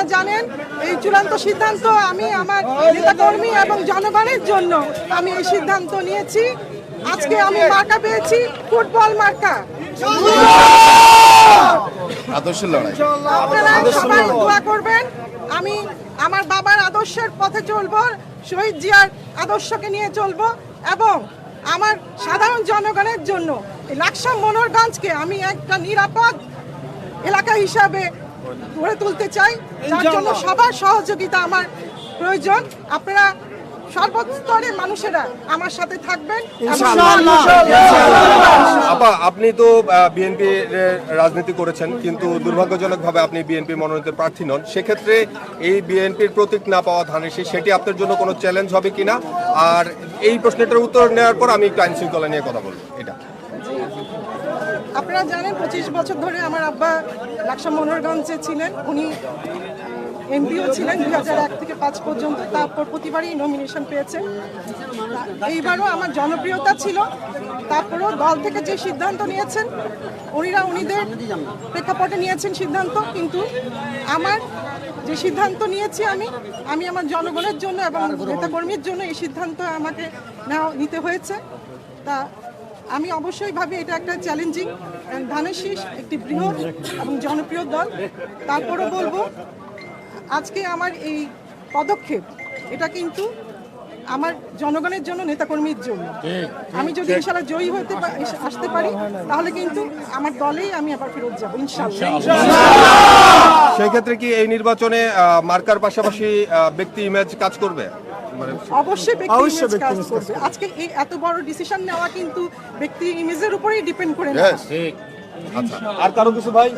আপনারা জানেন এই চূড়ান্ত সিদ্ধান্ত আমি আমার নেতাকর্মী এবং জনগণের জন্য আমি এই সিদ্ধান্ত নিয়েছি। আজকে আমি মার্কা পেয়েছি ফুটবল মার্কা। আপনারা সবাই দোয়া করবেন। আমি আমার বাবার আদর্শের পথে চলবো শহীদ জিয়ার আদর্শকে নিয়ে চলবো এবং আমার সাধারণ জনগণের জন্য লাকসাম মনোরগঞ্জকে আমি একটা নিরাপদ এলাকা হিসাবে গড়ে তুলতে চাই। যার জন্য সবার সহযোগিতা আমার প্রয়োজন। আপনারা সর্বস্তরের মানুষেরা আমার সাথে থাকবেন আপা আপনি তো বিএনপি রাজনীতি করেছেন কিন্তু দুর্ভাগ্যজনকভাবে আপনি বিএনপি মনোনীত প্রার্থী নন। সেক্ষেত্রে এই বিএনপির প্রতীক না পাওয়া ধানের সেটি আপনার জন্য কোনো চ্যালেঞ্জ হবে কিনা? আর এই প্রশ্নটার উত্তর নেওয়ার পর আমি একটু আইন শৃঙ্খলা নিয়ে কথা বলব। এটা। আপনারা জানেন, পঁচিশ বছর ধরে আমার আব্বা লাকসাম মনোরগঞ্জে ছিলেন। উনি এমপিও ছিলেন দুই হাজার এক থেকে পাঁচ পর্যন্ত, তারপর প্রতিবারই নমিনেশন পেয়েছেন। এইবারও আমার জনপ্রিয়তা ছিল। তারপরেও দল থেকে যে সিদ্ধান্ত নিয়েছেন, উনিরা উনিদের প্রেক্ষাপটে নিয়েছেন সিদ্ধান্ত। কিন্তু আমার যে সিদ্ধান্ত নিয়েছি আমি আমি আমার জনগণের জন্য এবং নেতাকর্মীর জন্য এই সিদ্ধান্ত আমাকে নেওয়া, নিতে হয়েছে। তা আমি অবশ্যই ভাবি এটা একটা চ্যালেঞ্জিং ধানের শীষ একটি বৃহৎ এবং জনপ্রিয় দল। তারপরও বলব আজকে আমার এই পদক্ষেপ এটা কিন্তু আমার জনগণের জন্য নেতাকর্মীর জন্য। আমি যদি ইনশাল্লাহ জয়ী হতে আসতে পারি তাহলে কিন্তু আমার দলেই আমি আবার ফেরত যাব ইনশাল্লাহ। সেই ক্ষেত্রে কি এই নির্বাচনে মার্কার পাশাপাশি ব্যক্তি ইমেজ কাজ করবে? মানে অবশ্যই ব্যক্তি ইমেজ কাজ করবে। আজকে এই এত বড় ডিসিশন নেওয়া কিন্তু ব্যক্তি ইমেজের উপরেই ডিপেন্ড করে না. আচ্ছা। আর কারও কিছু ভাই?